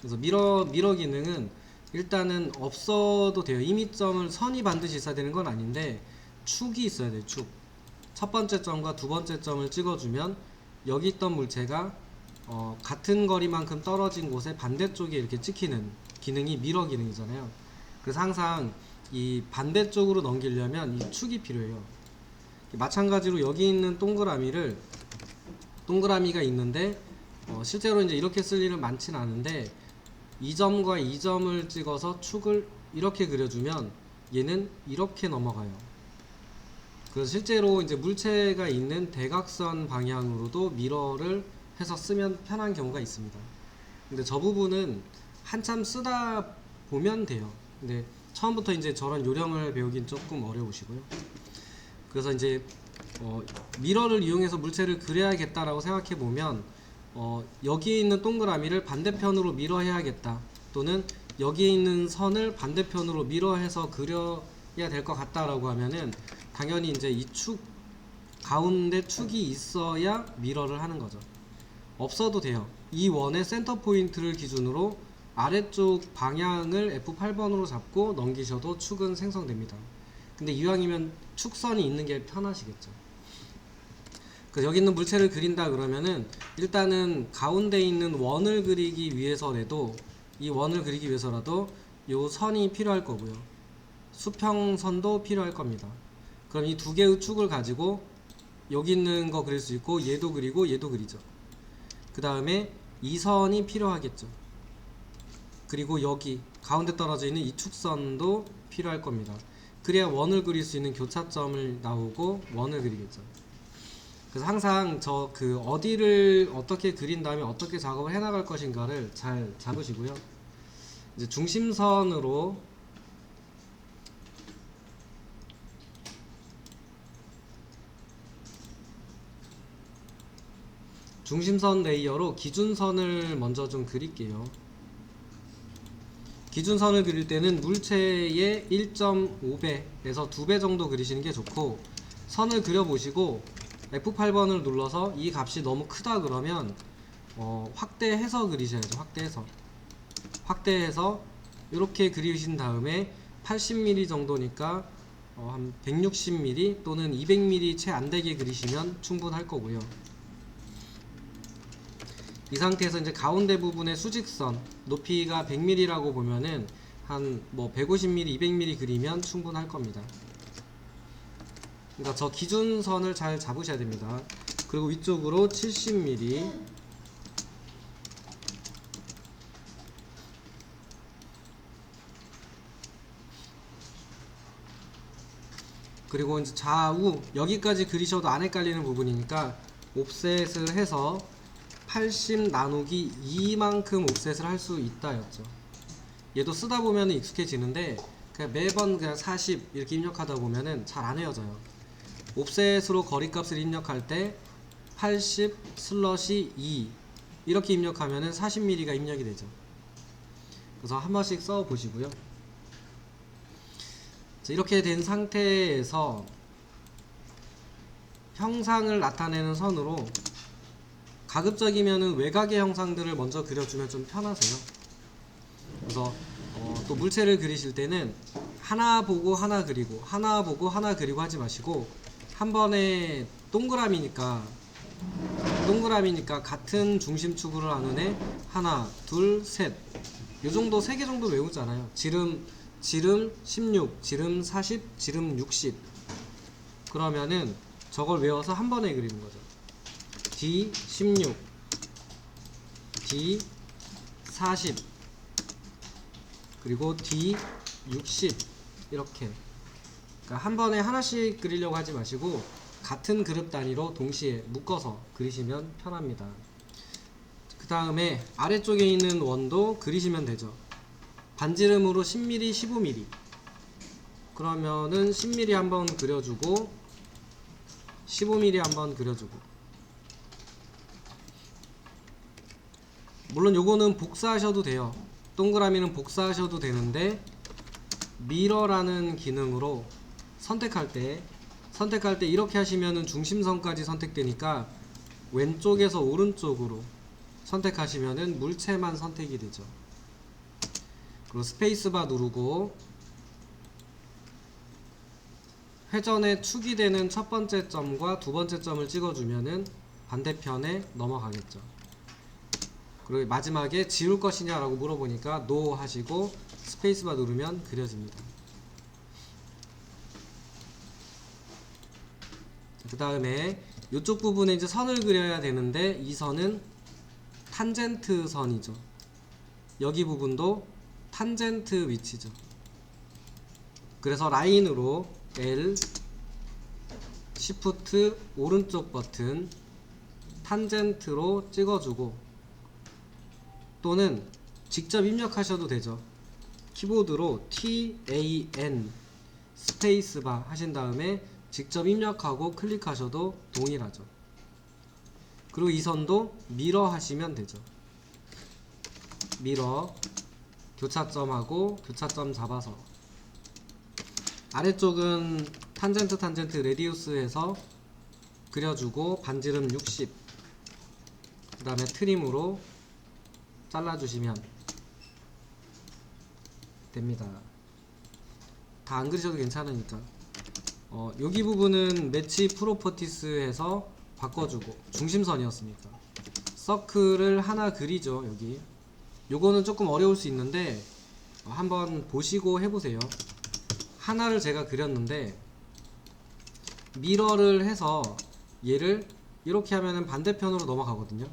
그래서 미러 미러 기능은 일단은 없어도 돼요. 임의점을 선이 반드시 있어야 되는 건 아닌데 축이 있어야 돼요. 축. 첫 번째 점과 두 번째 점을 찍어주면 여기 있던 물체가 어, 같은 거리만큼 떨어진 곳에 반대쪽에 이렇게 찍히는 기능이 미러 기능이잖아요. 그래서 항상 이 반대쪽으로 넘기려면 이 축이 필요해요. 마찬가지로 여기 있는 동그라미를 동그라미가 있는데 어, 실제로 이제 이렇게 쓸 일은 많진 않은데 이 점과 이 점을 찍어서 축을 이렇게 그려주면 얘는 이렇게 넘어가요. 그래서 실제로 이제 물체가 있는 대각선 방향으로도 미러를 해서 쓰면 편한 경우가 있습니다. 근데 저 부분은 한참 쓰다 보면 돼요. 근데 처음부터 이제 저런 요령을 배우긴 조금 어려우시고요. 그래서 이제 어, 미러를 이용해서 물체를 그려야겠다라고 생각해 보면 어, 여기에 있는 동그라미를 반대편으로 미러해야겠다 또는 여기에 있는 선을 반대편으로 미러해서 그려야 될 것 같다라고 하면은 당연히 이제 이 축 가운데 축이 있어야 미러를 하는 거죠. 없어도 돼요. 이 원의 센터 포인트를 기준으로 아래쪽 방향을 F8번으로 잡고 넘기셔도 축은 생성됩니다. 근데 이왕이면 축선이 있는 게 편하시겠죠. 그 여기 있는 물체를 그린다 그러면은 일단은 가운데 있는 원을 그리기 위해서라도 이 원을 그리기 위해서라도 요 선이 필요할 거고요. 수평선도 필요할 겁니다. 그럼 이 두 개의 축을 가지고 여기 있는 거 그릴 수 있고 얘도 그리고 얘도 그리죠. 그 다음에 이 선이 필요하겠죠. 그리고 여기 가운데 떨어져 있는 이 축선도 필요할 겁니다. 그래야 원을 그릴 수 있는 교차점을 나오고 원을 그리겠죠. 그래서 항상 저 그 어디를 어떻게 그린 다음에 어떻게 작업을 해나갈 것인가를 잘 잡으시고요. 이제 중심선으로 중심선 레이어로 기준선을 먼저 좀 그릴게요. 기준선을 그릴 때는 물체의 1.5배에서 2배 정도 그리시는 게 좋고 선을 그려보시고 F8번을 눌러서 이 값이 너무 크다 그러면 어, 확대해서 그리셔야죠. 확대해서 확대해서 이렇게 그리신 다음에 80mm 정도니까 어, 한 160mm 또는 200mm 채 안 되게 그리시면 충분할 거고요. 이 상태에서 이제 가운데 부분의 수직선 높이가 100mm라고 보면은 한 뭐 150mm, 200mm 그리면 충분할 겁니다. 그러니까 저 기준선을 잘 잡으셔야 됩니다. 그리고 위쪽으로 70mm 그리고 이제 좌우 여기까지 그리셔도 안 헷갈리는 부분이니까 옵셋을 해서 80 나누기 2만큼 옵셋을 할 수 있다였죠. 얘도 쓰다 보면 익숙해지는데 그냥 매번 그냥 40 이렇게 입력하다 보면은 잘 안 헤어져요. 옵셋으로 거리값을 입력할 때 80 슬러시 2 이렇게 입력하면은 40mm가 입력이 되죠. 그래서 한 번씩 써 보시고요. 자, 이렇게 된 상태에서 형상을 나타내는 선으로 가급적이면은 외곽의 형상들을 먼저 그려주면 좀 편하세요. 그래서 어, 또 물체를 그리실 때는 하나 보고 하나 그리고 하나 보고 하나 그리고 하지 마시고 한 번에 동그라미니까 동그라미니까 같은 중심축으로 하는 애 하나 둘셋 요 정도 세 개 정도 외우잖아요. 지름 지름 16, 지름 40, 지름 60 그러면은 저걸 외워서 한 번에 그리는 거죠. D16 D40 그리고 D60 이렇게 그러니까 한 번에 하나씩 그리려고 하지 마시고 같은 그룹 단위로 동시에 묶어서 그리시면 편합니다. 그 다음에 아래쪽에 있는 원도 그리시면 되죠. 반지름으로 10mm, 15mm 그러면은 10mm 한번 그려주고 15mm 한번 그려주고 물론 요거는 복사하셔도 돼요. 동그라미는 복사하셔도 되는데 미러라는 기능으로 선택할 때 선택할 때 이렇게 하시면은 중심선까지 선택되니까 왼쪽에서 오른쪽으로 선택하시면은 물체만 선택이 되죠. 그리고 스페이스바 누르고 회전에 축이 되는 첫 번째 점과 두 번째 점을 찍어주면은 반대편에 넘어가겠죠. 그리고 마지막에 지울 것이냐라고 물어보니까 no 하시고 스페이스바 누르면 그려집니다. 그 다음에 이쪽 부분에 이제 선을 그려야 되는데 이 선은 탄젠트 선이죠. 여기 부분도 탄젠트 위치죠. 그래서 라인으로 L 시프트 오른쪽 버튼 탄젠트로 찍어주고 또는 직접 입력하셔도 되죠. 키보드로 T A N 스페이스바 하신 다음에 직접 입력하고 클릭하셔도 동일하죠. 그리고 이 선도 미러 하시면 되죠. 미러 교차점하고 교차점 잡아서 아래쪽은 탄젠트 탄젠트 레디우스해서 그려주고 반지름 60 그 다음에 트림으로 잘라주시면 됩니다 다 안 그리셔도 괜찮으니까 어, 여기 부분은 매치 프로퍼티스에서 바꿔주고 중심선이었으니까 서클을 하나 그리죠 여기. 요거는 조금 어려울 수 있는데 어, 한번 보시고 해보세요. 하나를 제가 그렸는데 미러를 해서 얘를 이렇게 하면은 반대편으로 넘어가거든요.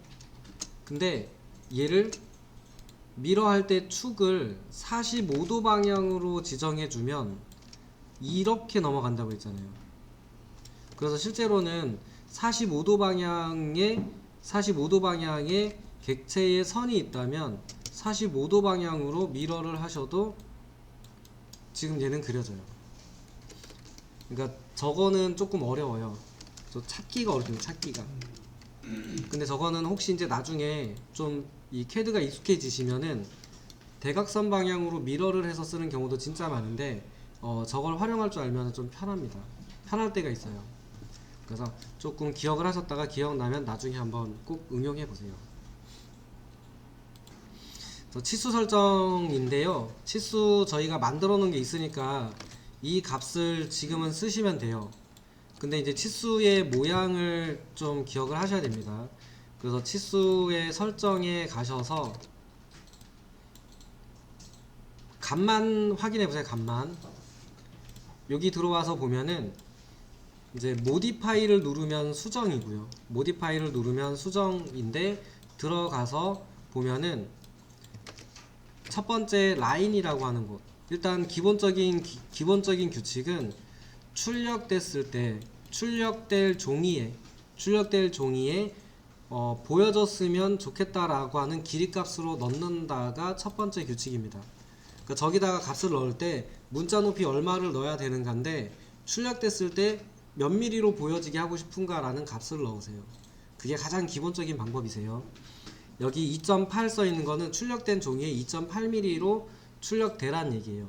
근데 얘를 미러 할 때 축을 45도 방향으로 지정해 주면 이렇게 넘어간다고 했잖아요. 그래서 실제로는 45도 방향에 45도 방향에 객체의 선이 있다면 45도 방향으로 미러를 하셔도 지금 얘는 그려져요. 그러니까 저거는 조금 어려워요. 저 찾기가 어렵습니다. 찾기가. 근데 저거는 혹시 이제 나중에 좀 이 캐드가 익숙해지시면은 대각선 방향으로 미러를 해서 쓰는 경우도 진짜 많은데 어 저걸 활용할 줄 알면 좀 편합니다. 편할 때가 있어요. 그래서 조금 기억을 하셨다가 기억나면 나중에 한번 꼭 응용해 보세요. 저 치수 설정인데요. 치수 저희가 만들어 놓은 게 있으니까 이 값을 지금은 쓰시면 돼요. 근데 이제 치수의 모양을 좀 기억을 하셔야 됩니다. 그래서 치수의 설정에 가셔서 값만 확인해 보세요. 값만. 여기 들어와서 보면은 이제 모디파이를 누르면 수정이고요. 모디파이를 누르면 수정인데 들어가서 보면은 첫 번째 라인이라고 하는 곳. 일단 기본적인 기, 기본적인 규칙은 출력됐을 때 출력될 종이에 출력될 종이에 어, 보여줬으면 좋겠다라고 하는 길이값으로 넣는다가 첫 번째 규칙입니다. 그러니까 저기다가 값을 넣을 때 문자 높이 얼마를 넣어야 되는 건데 출력됐을 때 몇 미리로 보여지게 하고 싶은가라는 값을 넣으세요. 그게 가장 기본적인 방법이세요. 여기 2.8 써 있는 거는 출력된 종이에 2.8mm로 출력되란 얘기예요.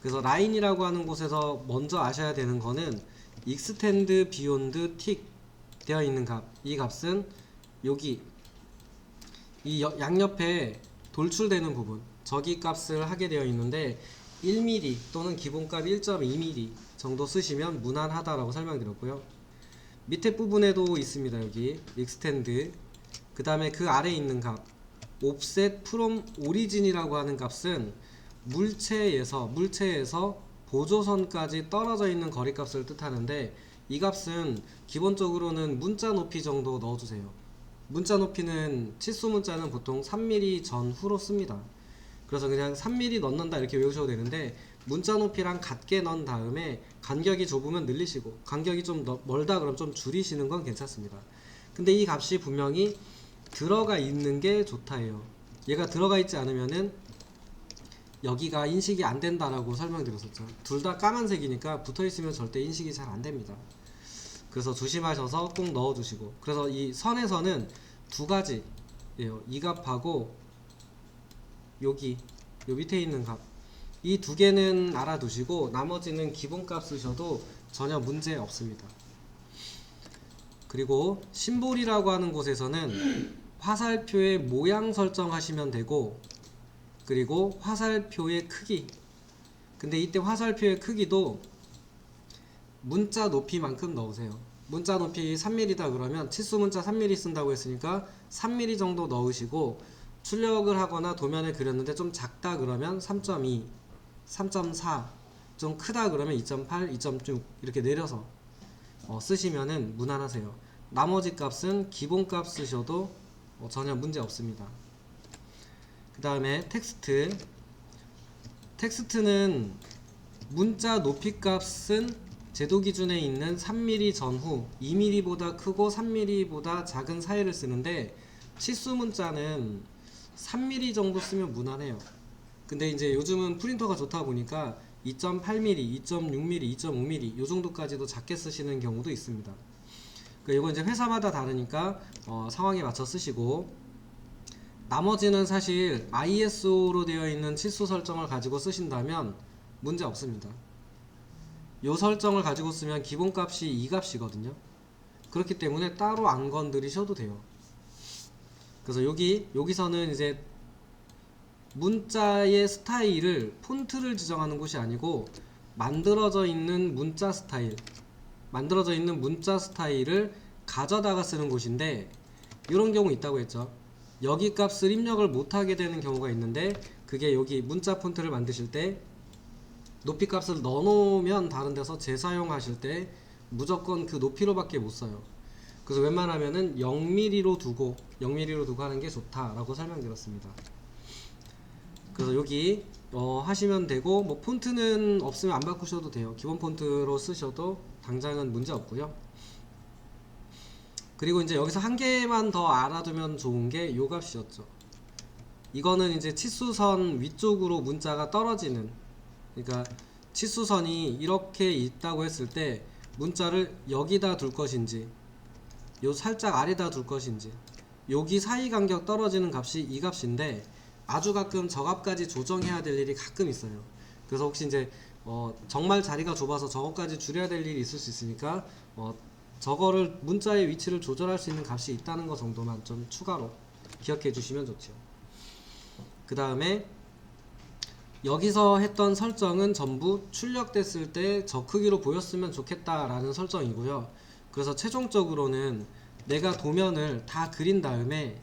그래서 라인이라고 하는 곳에서 먼저 아셔야 되는 거는 익스텐드 비욘드 틱 되어 있는 값. 이 값은 여기 이 여- 양옆에 돌출되는 부분 저기 값을 하게 되어 있는데 1mm 또는 기본값 1.2mm 정도 쓰시면 무난하다라고 설명드렸고요. 밑에 부분에도 있습니다. 여기 익스텐드 그 다음에 그 아래에 있는 값 offset from origin이라고 하는 값은 물체에서 물체에서 보조선까지 떨어져 있는 거리값을 뜻하는데 이 값은 기본적으로는 문자 높이 정도 넣어주세요. 문자 높이는 치수 문자는 보통 3mm 전후로 씁니다. 그래서 그냥 3mm 넣는다 이렇게 외우셔도 되는데 문자 높이랑 같게 넣은 다음에 간격이 좁으면 늘리시고 간격이 좀 너- 멀다 그러면 좀 줄이시는 건 괜찮습니다. 근데 이 값이 분명히 들어가 있는 게 좋다예요. 얘가 들어가 있지 않으면은 여기가 인식이 안 된다라고 설명드렸었죠. 둘 다 까만색이니까 붙어 있으면 절대 인식이 잘 안 됩니다. 그래서 조심하셔서 꼭 넣어 주시고. 그래서 이 선에서는 두 가지예요. 이 값하고 여기 요 밑에 있는 값. 이 두 개는 알아두시고 나머지는 기본값 쓰셔도 전혀 문제 없습니다. 그리고 심볼이라고 하는 곳에서는 화살표의 모양 설정하시면 되고 그리고 화살표의 크기. 근데 이때 화살표의 크기도 문자 높이만큼 넣으세요. 문자 높이 3mm다 그러면 치수 문자 3mm 쓴다고 했으니까 3mm 정도 넣으시고 출력을 하거나 도면을 그렸는데 좀 작다 그러면 3.2, 3.4, 좀 크다 그러면 2.8, 2.6 이렇게 내려서 어, 쓰시면은 무난하세요. 나머지 값은 기본 값 쓰셔도 어, 전혀 문제 없습니다. 그 다음에 텍스트. 텍스트는 문자 높이 값은 제도 기준에 있는 3mm 전후 2mm보다 크고 3mm보다 작은 사이를 쓰는데 치수 문자는 3mm 정도 쓰면 무난해요. 근데 이제 요즘은 프린터가 좋다 보니까 2.8mm, 2.6mm, 2.5mm 요 정도까지도 작게 쓰시는 경우도 있습니다. 그 이건 이제 회사마다 다르니까 어, 상황에 맞춰 쓰시고 나머지는 사실 ISO로 되어 있는 치수 설정을 가지고 쓰신다면 문제 없습니다. 요 설정을 가지고 쓰면 기본값이 이 값이거든요. 그렇기 때문에 따로 안 건드리셔도 돼요. 그래서 여기 여기서는 이제 문자의 스타일을 폰트를 지정하는 곳이 아니고 만들어져 있는 문자 스타일 만들어져 있는 문자 스타일을 가져다가 쓰는 곳인데 이런 경우 있다고 했죠. 여기 값을 입력을 못하게 되는 경우가 있는데 그게 여기 문자 폰트를 만드실 때 높이 값을 넣어놓으면 다른 데서 재사용하실 때 무조건 그 높이로밖에 못 써요. 그래서 웬만하면은 0mm로 두고 0mm로 두고 하는 게 좋다라고 설명드렸습니다. 그래서 여기 어, 하시면 되고 뭐 폰트는 없으면 안 바꾸셔도 돼요. 기본 폰트로 쓰셔도 당장은 문제 없고요. 그리고 이제 여기서 한 개만 더 알아두면 좋은 게 요 값이었죠. 이거는 이제 치수선 위쪽으로 문자가 떨어지는 그러니까 치수선이 이렇게 있다고 했을 때 문자를 여기다 둘 것인지 요 살짝 아래다 둘 것인지 여기 사이 간격 떨어지는 값이 이 값인데 아주 가끔 저 값까지 조정해야 될 일이 가끔 있어요. 그래서 혹시 이제 어 정말 자리가 좁아서 저거까지 줄여야 될 일이 있을 수 있으니까 어 저거를 문자의 위치를 조절할 수 있는 값이 있다는 거 정도만 좀 추가로 기억해 주시면 좋죠. 그 다음에 여기서 했던 설정은 전부 출력됐을 때 저 크기로 보였으면 좋겠다라는 설정이고요. 그래서 최종적으로는 내가 도면을 다 그린 다음에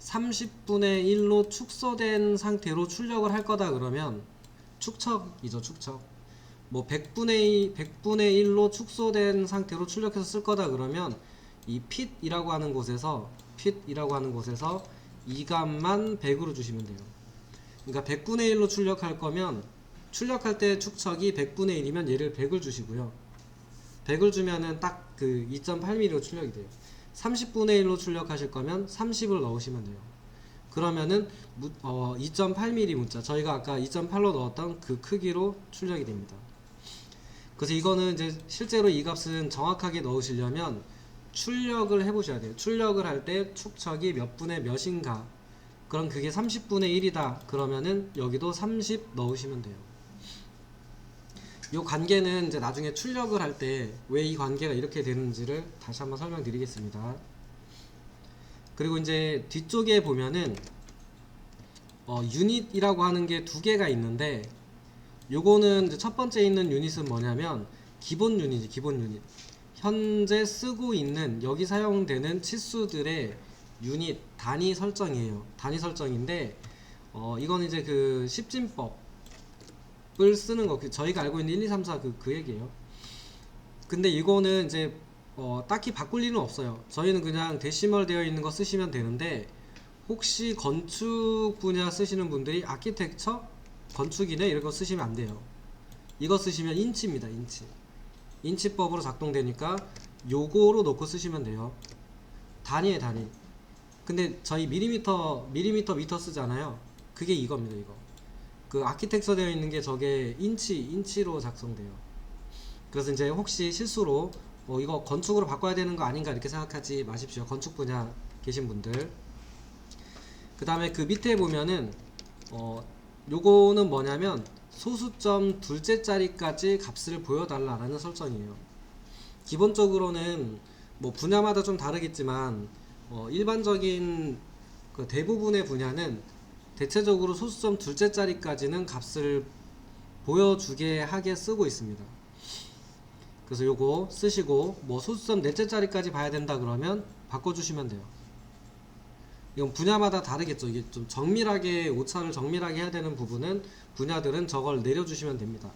30분의 1로 축소된 상태로 출력을 할 거다 그러면 축척이죠, 축척. 뭐 100분의 100분의 1로 축소된 상태로 출력해서 쓸 거다 그러면 이 핏이라고 하는 곳에서 핏이라고 하는 곳에서 이 값만 100으로 주시면 돼요. 그러니까 100분의 1로 출력할 거면 출력할 때 축척이 100분의 1이면 얘를 100을 주시고요. 100을 주면은 딱 그 2.8mm로 출력이 돼요. 30분의 1로 출력하실 거면 30을 넣으시면 돼요. 그러면은 무- 어, 2.8mm 문자 저희가 아까 2.8로 넣었던 그 크기로 출력이 됩니다. 그래서 이거는 이제 실제로 이 값은 정확하게 넣으시려면 출력을 해보셔야 돼요. 출력을 할 때 축척이 몇 분의 몇인가. 그럼 그게 30분의 1이다. 그러면은 여기도 30 넣으시면 돼요. 이 관계는 이제 나중에 출력을 할 때 왜 이 관계가 이렇게 되는지를 다시 한번 설명드리겠습니다. 그리고 이제 뒤쪽에 보면은 어, 유닛이라고 하는 게 두 개가 있는데 요거는 첫 번째 있는 유닛은 뭐냐면 기본 유닛이 기본 유닛. 현재 쓰고 있는 여기 사용되는 치수들의 유닛 단위 설정이에요. 단위 설정인데 어 이건 이제 그 십진법 을 쓰는 거. 그 저희가 알고 있는 1, 2, 3, 4 그 그 얘기예요. 근데 이거는 이제 어 딱히 바꿀 일은 없어요. 저희는 그냥 데시멀 되어 있는 거 쓰시면 되는데 혹시 건축 분야 쓰시는 분들이 아키텍처 건축이네 이런 거 쓰시면 안 돼요. 이거 쓰시면 인치입니다. 인치. 인치법으로 작동되니까 요거로 놓고 쓰시면 돼요. 단위에 단위. 근데 저희 밀리미터 밀리미터 미터 쓰잖아요. 그게 이겁니다. 이거. 그 아키텍처 되어 있는 게 저게 인치 인치로 작성돼요. 그래서 이제 혹시 실수로 뭐 이거 건축으로 바꿔야 되는 거 아닌가 이렇게 생각하지 마십시오. 건축 분야 계신 분들. 그 다음에 그 밑에 보면은 어 요거는 뭐냐면 소수점 둘째 자리까지 값을 보여달라라는 설정이에요. 기본적으로는 뭐 분야마다 좀 다르겠지만 어 일반적인 그 대부분의 분야는 대체적으로 소수점 둘째 자리까지는 값을 보여주게 하게 쓰고 있습니다. 그래서 요거 쓰시고 뭐 소수점 넷째 자리까지 봐야 된다 그러면 바꿔주시면 돼요. 이건 분야마다 다르겠죠. 이게 좀 정밀하게 오차를 정밀하게 해야 되는 부분은 분야들은 저걸 내려주시면 됩니다.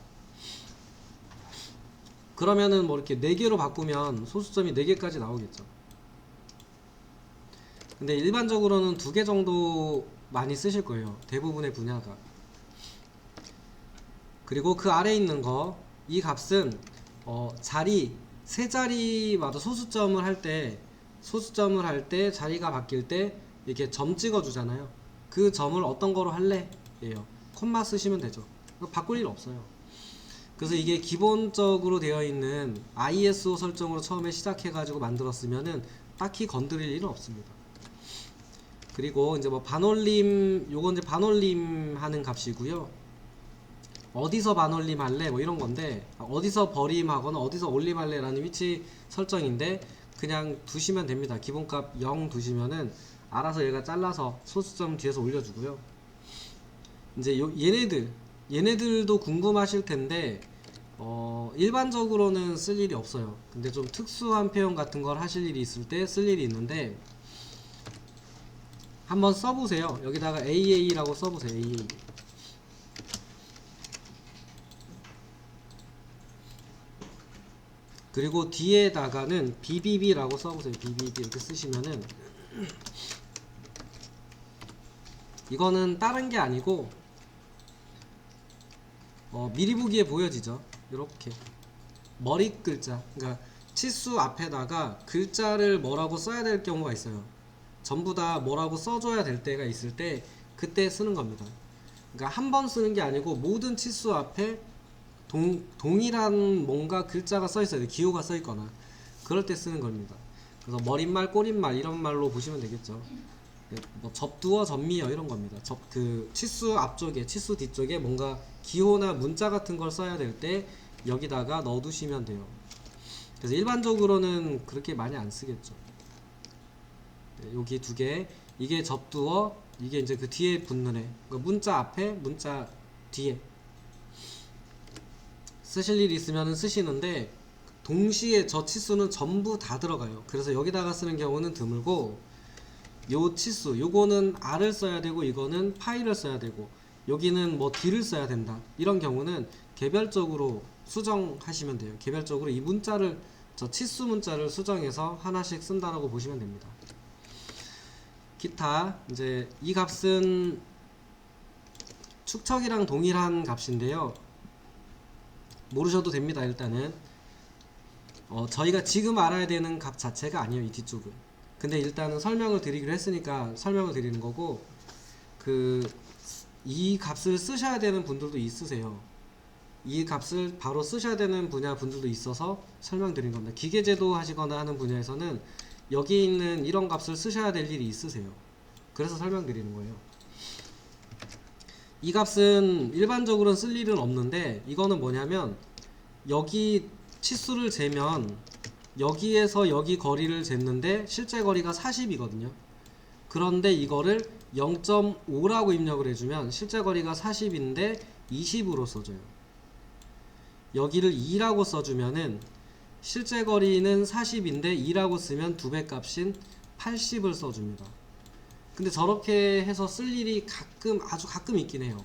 그러면은 뭐 이렇게 4개로 바꾸면 소수점이 4개까지 나오겠죠. 근데 일반적으로는 두개 정도 많이 쓰실 거예요. 대부분의 분야가. 그리고 그 아래 있는 거, 이 값은 어, 자리 세 자리마다 소수점을 할 때 소수점을 할 때 자리가 바뀔 때 이렇게 점 찍어 주잖아요. 그 점을 어떤 거로 할래? 예요. 콤마 쓰시면 되죠. 바꿀 일 없어요. 그래서 이게 기본적으로 되어 있는 ISO 설정으로 처음에 시작해 가지고 만들었으면은 딱히 건드릴 일은 없습니다. 그리고 이제 뭐 반올림 요건 이제 반올림 하는 값이고요. 어디서 반올림 할래 뭐 이런 건데 어디서 버림하거나 어디서 올림할래 라는 위치 설정인데 그냥 두시면 됩니다. 기본값 0 두시면은 알아서 얘가 잘라서 소수점 뒤에서 올려주고요. 이제 요 얘네들 얘네들도 궁금하실 텐데 어 일반적으로는 쓸 일이 없어요. 근데 좀 특수한 표현 같은 걸 하실 일이 있을 때 쓸 일이 있는데 한번 써보세요. 여기다가 AA라고 써보세요. AA. 그리고 뒤에다가는 BBB라고 써보세요. BBB 이렇게 쓰시면은 이거는 다른 게 아니고 어, 미리 보기에 보여지죠. 이렇게 머리 글자, 그러니까 치수 앞에다가 글자를 뭐라고 써야 될 경우가 있어요. 전부 다 뭐라고 써줘야 될 때가 있을 때 그때 쓰는 겁니다. 그러니까 한 번 쓰는 게 아니고 모든 치수 앞에 동, 동일한 뭔가 글자가 써 있어요. 기호가 써 있거나 그럴 때 쓰는 겁니다. 그래서 머릿말, 꼬릿말 이런 말로 보시면 되겠죠. 네, 뭐 접두어, 접미어 이런 겁니다. 접 그 치수 앞쪽에, 치수 뒤쪽에 뭔가 기호나 문자 같은 걸 써야 될 때 여기다가 넣어두시면 돼요. 그래서 일반적으로는 그렇게 많이 안 쓰겠죠. 네, 여기 두 개, 이게 접두어, 이게 이제 그 뒤에 붙는 애. 그러니까 문자 앞에, 문자 뒤에. 쓰실 일이 있으면 쓰시는데 동시에 저 치수는 전부 다 들어가요. 그래서 여기다가 쓰는 경우는 드물고 요 치수 요거는 R을 써야 되고 이거는 파이를 써야 되고 여기는 뭐 D를 써야 된다. 이런 경우는 개별적으로 수정하시면 돼요. 개별적으로 이 문자를 저 치수 문자를 수정해서 하나씩 쓴다라고 보시면 됩니다. 기타 이제 이 값은 축척이랑 동일한 값인데요. 모르셔도 됩니다. 일단은 어, 저희가 지금 알아야 되는 값 자체가 아니에요. 이 뒤쪽은. 근데 일단은 설명을 드리기로 했으니까 설명을 드리는 거고 그 이 값을 쓰셔야 되는 분들도 있으세요. 이 값을 바로 쓰셔야 되는 분야 분들도 있어서 설명드린 겁니다. 기계제도 하시거나 하는 분야에서는 여기 있는 이런 값을 쓰셔야 될 일이 있으세요. 그래서 설명드리는 거예요. 이 값은 일반적으로는 쓸 일은 없는데 이거는 뭐냐면 여기 치수를 재면 여기에서 여기 거리를 쟀는데 실제 거리가 40이거든요. 그런데 이거를 0.5라고 입력을 해주면 실제 거리가 40인데 20으로 써줘요. 여기를 2라고 써주면은 실제 거리는 40인데 2라고 쓰면 두 배 값인 80을 써줍니다. 근데 저렇게 해서 쓸 일이 가끔 아주 가끔 있긴 해요.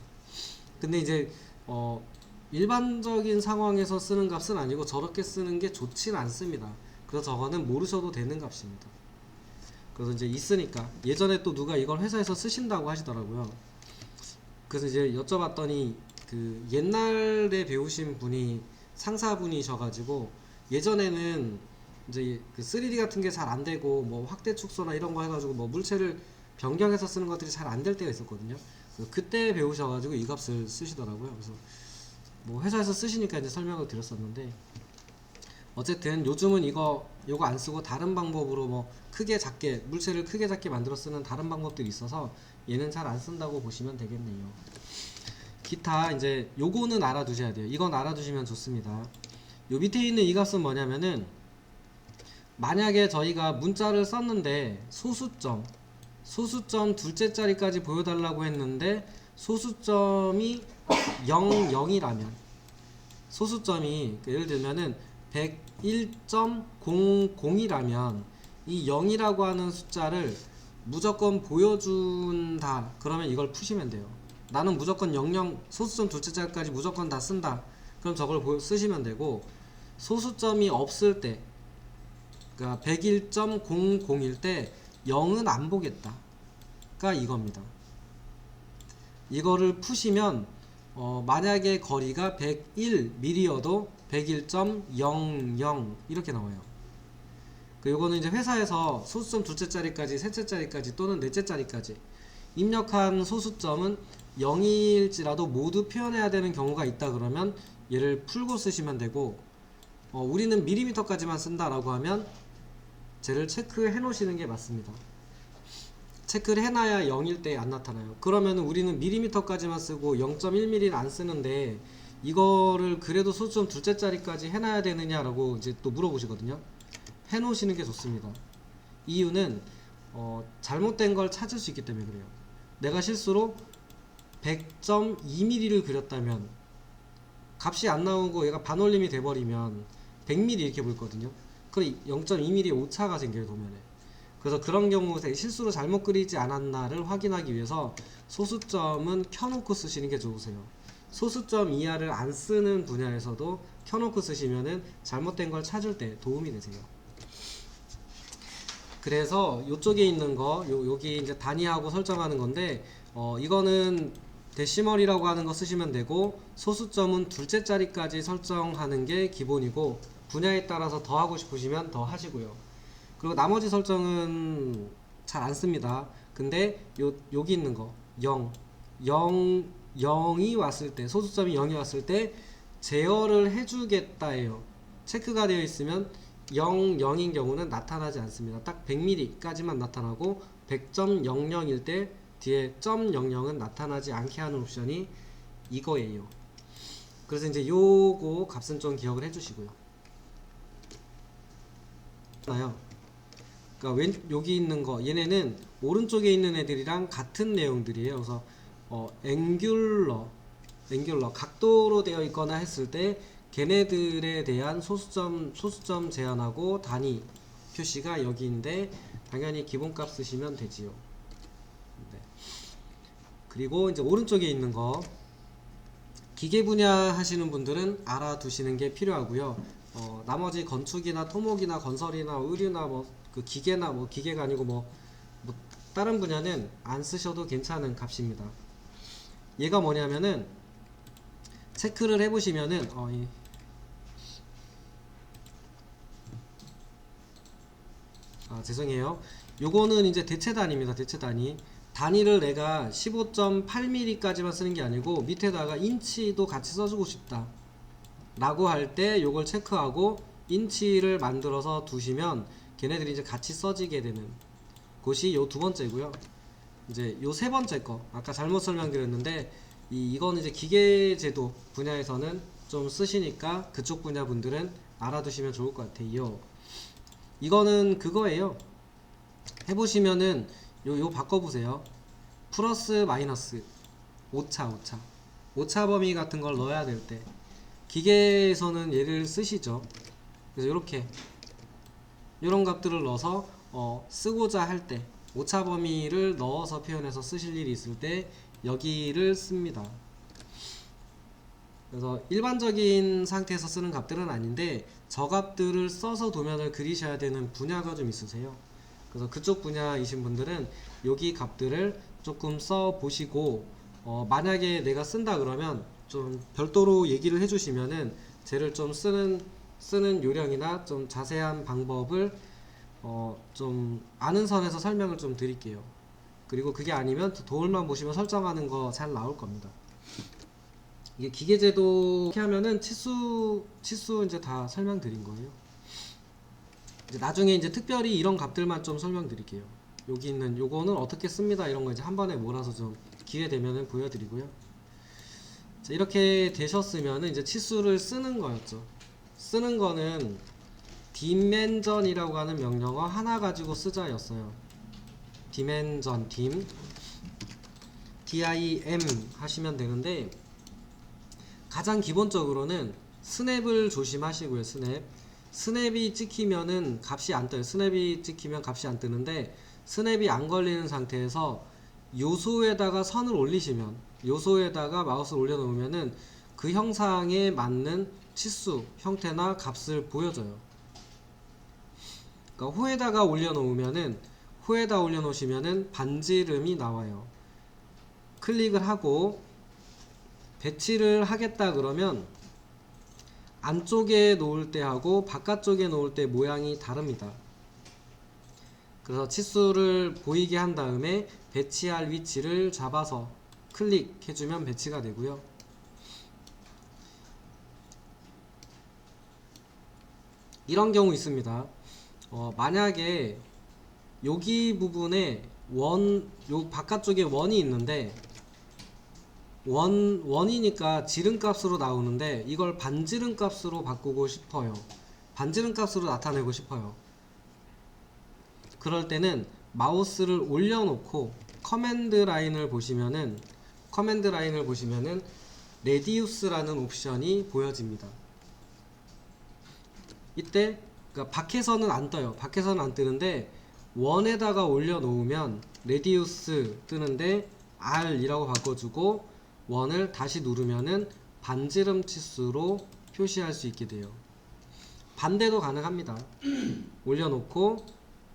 근데 이제 어 일반적인 상황에서 쓰는 값은 아니고 저렇게 쓰는 게 좋진 않습니다. 그래서 저거는 모르셔도 되는 값입니다. 그래서 이제 있으니까 예전에 또 누가 이걸 회사에서 쓰신다고 하시더라고요. 그래서 이제 여쭤봤더니 그 옛날에 배우신 분이 상사분이셔가지고 예전에는 이제 그 3D 같은 게 잘 안 되고 뭐 확대 축소나 이런 거 해가지고 뭐 물체를 변경해서 쓰는 것들이 잘 안 될 때가 있었거든요. 그때 배우셔가지고 이 값을 쓰시더라고요. 그래서 뭐 회사에서 쓰시니까 이제 설명을 드렸었는데 어쨌든 요즘은 이거 요거 안 쓰고 다른 방법으로 뭐 크게 작게 물체를 크게 작게 만들어 쓰는 다른 방법들이 있어서 얘는 잘 안 쓴다고 보시면 되겠네요. 기타 이제 요거는 알아두셔야 돼요. 이건 알아두시면 좋습니다. 요 밑에 있는 이 값은 뭐냐면은 만약에 저희가 문자를 썼는데 소수점 소수점 둘째 자리까지 보여달라고 했는데 소수점이 0, 0이라면 소수점이 그 예를 들면은 101.00이라면 이 0이라고 하는 숫자를 무조건 보여준다. 그러면 이걸 푸시면 돼요. 나는 무조건 00 소수점 둘째 자리까지 무조건 다 쓴다. 그럼 저걸 보- 쓰시면 되고 소수점이 없을 때 그러니까 101.00일 때 0은 안 보겠다 가 이겁니다. 이거를 푸시면 어, 만약에 거리가 101mm여도 101.00 이렇게 나와요. 그 요거는 이제 회사에서 소수점 둘째 자리까지, 셋째 자리까지 또는 넷째 자리까지 입력한 소수점은 0일지라도 모두 표현해야 되는 경우가 있다 그러면 얘를 풀고 쓰시면 되고 어, 우리는 밀리미터까지만 쓴다라고 하면 쟤를 체크해 놓으시는 게 맞습니다. 체크를 해놔야 0일 때 안 나타나요. 그러면 우리는 밀리미터까지만 쓰고 0.1mm를 안 쓰는데 이거를 그래도 소수점 둘째 자리까지 해놔야 되느냐라고 이제 또 물어보시거든요. 해 놓으시는 게 좋습니다. 이유는 어, 잘못된 걸 찾을 수 있기 때문에 그래요. 내가 실수로 100.2mm를 그렸다면 값이 안 나오고 얘가 반올림이 돼버리면 100mm 이렇게 보였거든요. 그럼 0.2mm 오차가 생겨요 도면에. 그래서 그런 경우에 실수로 잘못 그리지 않았나를 확인하기 위해서 소수점은 켜놓고 쓰시는 게 좋으세요. 소수점 이하를 안 쓰는 분야에서도 켜놓고 쓰시면은 잘못된 걸 찾을 때 도움이 되세요. 그래서 이쪽에 있는 거 요, 여기 이제 단위하고 설정하는 건데 어, 이거는 데시멀이라고 하는 거 쓰시면 되고 소수점은 둘째 자리까지 설정하는 게 기본이고 분야에 따라서 더 하고 싶으시면 더 하시고요. 그리고 나머지 설정은 잘 안 씁니다. 근데 요 여기 있는 거 0, 0, 0이 왔을 때 소수점이 0이 왔을 때 제어를 해주겠다예요. 체크가 되어 있으면 0, 0인 경우는 나타나지 않습니다. 딱 100mm까지만 나타나고 100.00일 때 뒤에 .00은 나타나지 않게 하는 옵션이 이거예요. 그래서 이제 요거 값은 좀 기억을 해주시고요. 나요. 그러니까 왼 여기 있는 거 얘네는 오른쪽에 있는 애들이랑 같은 내용들이에요. 그래서 어 앵귤러 앵귤러 각도로 되어 있거나 했을 때 걔네들에 대한 소수점 소수점 제한하고 단위 표시가 여기인데 당연히 기본값 쓰시면 되지요. 네. 그리고 이제 오른쪽에 있는 거 기계 분야 하시는 분들은 알아두시는 게 필요하고요. 어, 나머지 건축이나 토목이나 건설이나 의류나 뭐 그 기계나 뭐 기계가 아니고 뭐, 뭐 다른 분야는 안 쓰셔도 괜찮은 값입니다. 얘가 뭐냐면은 체크를 해보시면은 어, 이, 아 죄송해요. 요거는 이제 대체 단위입니다. 대체 단위. 단위를 내가 15.8mm까지만 쓰는 게 아니고 밑에다가 인치도 같이 써주고 싶다. 라고 할 때 요걸 체크하고 인치를 만들어서 두시면 걔네들이 이제 같이 써지게 되는 곳이 요 두 번째고요. 이제 요 세 번째 거 아까 잘못 설명드렸는데 이 이거는 이제 기계제도 분야에서는 좀 쓰시니까 그쪽 분야 분들은 알아두시면 좋을 것 같아요. 이거는 그거예요. 해보시면은 요, 요 바꿔보세요. 플러스 마이너스 오차 오차 오차 범위 같은 걸 넣어야 될 때 기계에서는 얘를 쓰시죠. 그래서 이렇게 이런 값들을 넣어서 어, 쓰고자 할 때 오차 범위를 넣어서 표현해서 쓰실 일이 있을 때 여기를 씁니다. 그래서 일반적인 상태에서 쓰는 값들은 아닌데 저 값들을 써서 도면을 그리셔야 되는 분야가 좀 있으세요. 그래서 그쪽 분야이신 분들은 여기 값들을 조금 써 보시고 어, 만약에 내가 쓴다 그러면 좀 별도로 얘기를 해주시면은 쟤를 좀 쓰는 쓰는 요령이나 좀 자세한 방법을 어, 좀 아는 선에서 설명을 좀 드릴게요. 그리고 그게 아니면 도울만 보시면 설정하는 거 잘 나올 겁니다. 이게 기계제도 이렇게 하면은 치수 치수 이제 다 설명드린 거예요. 이제 나중에 이제 특별히 이런 값들만 좀 설명드릴게요. 여기 있는 요거는 어떻게 씁니다 이런 거 이제 한 번에 몰아서 좀 기회 되면은 보여드리고요. 자, 이렇게 되셨으면은 이제 치수를 쓰는 거였죠. 쓰는 거는 디멘전이라고 하는 명령어 하나 가지고 쓰자였어요. 디멘전 dim dim 하시면 되는데 가장 기본적으로는 스냅을 조심하시고요 스냅 스냅이 찍히면은 값이 안 떠요 스냅이 찍히면 값이 안 뜨는데 스냅이 안 걸리는 상태에서 요소에다가 선을 올리시면 요소에다가 마우스를 올려놓으면은 그 형상에 맞는 치수 형태나 값을 보여줘요 그러니까 호에다가 올려놓으면은 호에다 올려놓으시면은 반지름이 나와요 클릭을 하고 배치를 하겠다 그러면 안쪽에 놓을 때하고 바깥쪽에 놓을 때 모양이 다릅니다. 그래서 치수를 보이게 한 다음에 배치할 위치를 잡아서 클릭해주면 배치가 되고요. 이런 경우 있습니다. 어, 만약에 여기 부분에 원, 요 바깥쪽에 원이 있는데 원, 원이니까 지름값으로 나오는데 이걸 반지름값으로 바꾸고 싶어요. 반지름값으로 나타내고 싶어요. 그럴 때는 마우스를 올려놓고 커맨드 라인을 보시면은 커맨드 라인을 보시면은 레디우스라는 옵션이 보여집니다. 이때 그러니까 밖에서는 안 떠요. 밖에서는 안 뜨는데 원에다가 올려놓으면 레디우스 뜨는데 R이라고 바꿔주고 원을 다시 누르면은 반지름 치수로 표시할 수 있게 돼요. 반대도 가능합니다. 올려놓고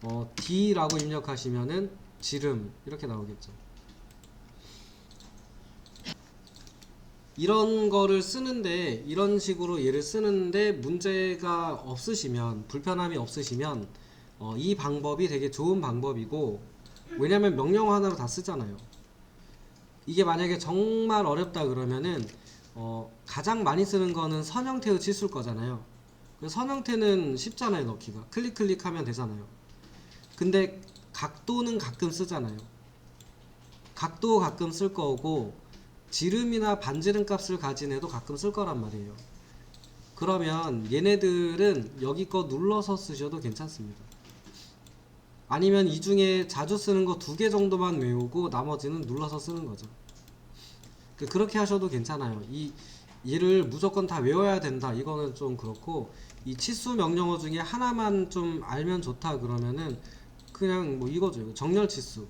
어, D라고 입력하시면은 지름 이렇게 나오겠죠. 이런 거를 쓰는데 이런 식으로 얘를 쓰는데 문제가 없으시면 불편함이 없으시면 어, 이 방법이 되게 좋은 방법이고 왜냐면 명령 하나로 다 쓰잖아요. 이게 만약에 정말 어렵다 그러면은 어, 가장 많이 쓰는 거는 선형태의 치수일 거잖아요. 그 선형태는 쉽잖아요 넣기가 클릭 클릭하면 되잖아요. 근데 각도는 가끔 쓰잖아요. 각도 가끔 쓸 거고 지름이나 반지름 값을 가진 애도 가끔 쓸 거란 말이에요. 그러면 얘네들은 여기 거 눌러서 쓰셔도 괜찮습니다. 아니면 이 중에 자주 쓰는 거 두 개 정도만 외우고 나머지는 눌러서 쓰는 거죠. 그- 그렇게 하셔도 괜찮아요. 이 얘를 무조건 다 외워야 된다. 이거는 좀 그렇고 이 치수 명령어 중에 하나만 좀 알면 좋다 그러면은 그냥 뭐 이거죠. 이거 정렬 치수예요.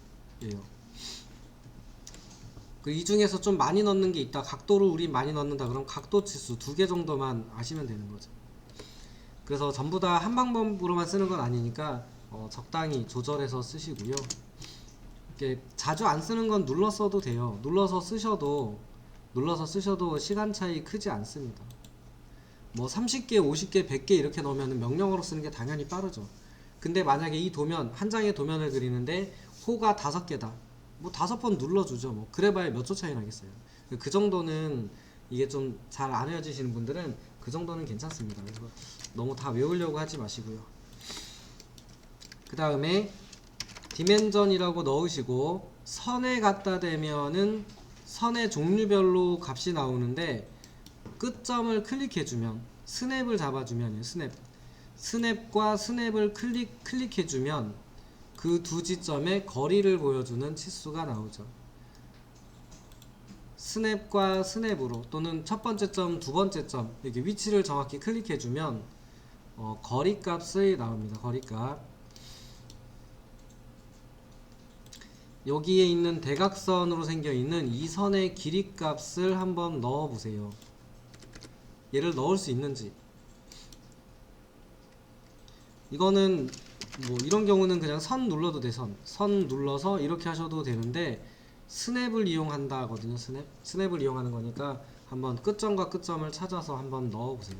그 이 중에서 좀 많이 넣는 게 있다. 각도를 우리 많이 넣는다. 그럼 각도 치수 두 개 정도만 아시면 되는 거죠. 그래서 전부 다 한 방법으로만 쓰는 건 아니니까 어, 적당히 조절해서 쓰시고요. 이렇게 자주 안 쓰는 건 눌러 써도 돼요. 눌러서 쓰셔도 눌러서 쓰셔도 시간 차이 크지 않습니다. 뭐 30개, 50개, 100개 이렇게 넣으면 명령어로 쓰는 게 당연히 빠르죠. 근데 만약에 이 도면 한 장의 도면을 그리는데 호가 다섯 개다. 뭐 다섯 번 눌러주죠. 뭐 그래봐야 몇 초 차이 나겠어요. 그 정도는 이게 좀 잘안 외워지시는 분들은 그 정도는 괜찮습니다. 그래서 너무 다 외우려고 하지 마시고요. 그 다음에 디멘전이라고 넣으시고 선에 갖다 대면은 선의 종류별로 값이 나오는데 끝점을 클릭해주면 스냅을 잡아주면 스냅 스냅과 스냅을 클릭 클릭해주면 그 두 지점의 거리를 보여주는 치수가 나오죠. 스냅과 스냅으로 또는 첫 번째 점, 두 번째 점 이렇게 위치를 정확히 클릭해주면 어, 거리 값이 나옵니다. 거리 값. 여기에 있는 대각선으로 생겨 있는 이 선의 길이 값을 한번 넣어 보세요. 얘를 넣을 수 있는지. 이거는 뭐 이런 경우는 그냥 선 눌러도 돼 선. 선 눌러서 이렇게 하셔도 되는데 스냅을 이용한다 하거든요. 스냅. 스냅을 이용하는 거니까 한번 끝점과 끝점을 찾아서 한번 넣어 보세요.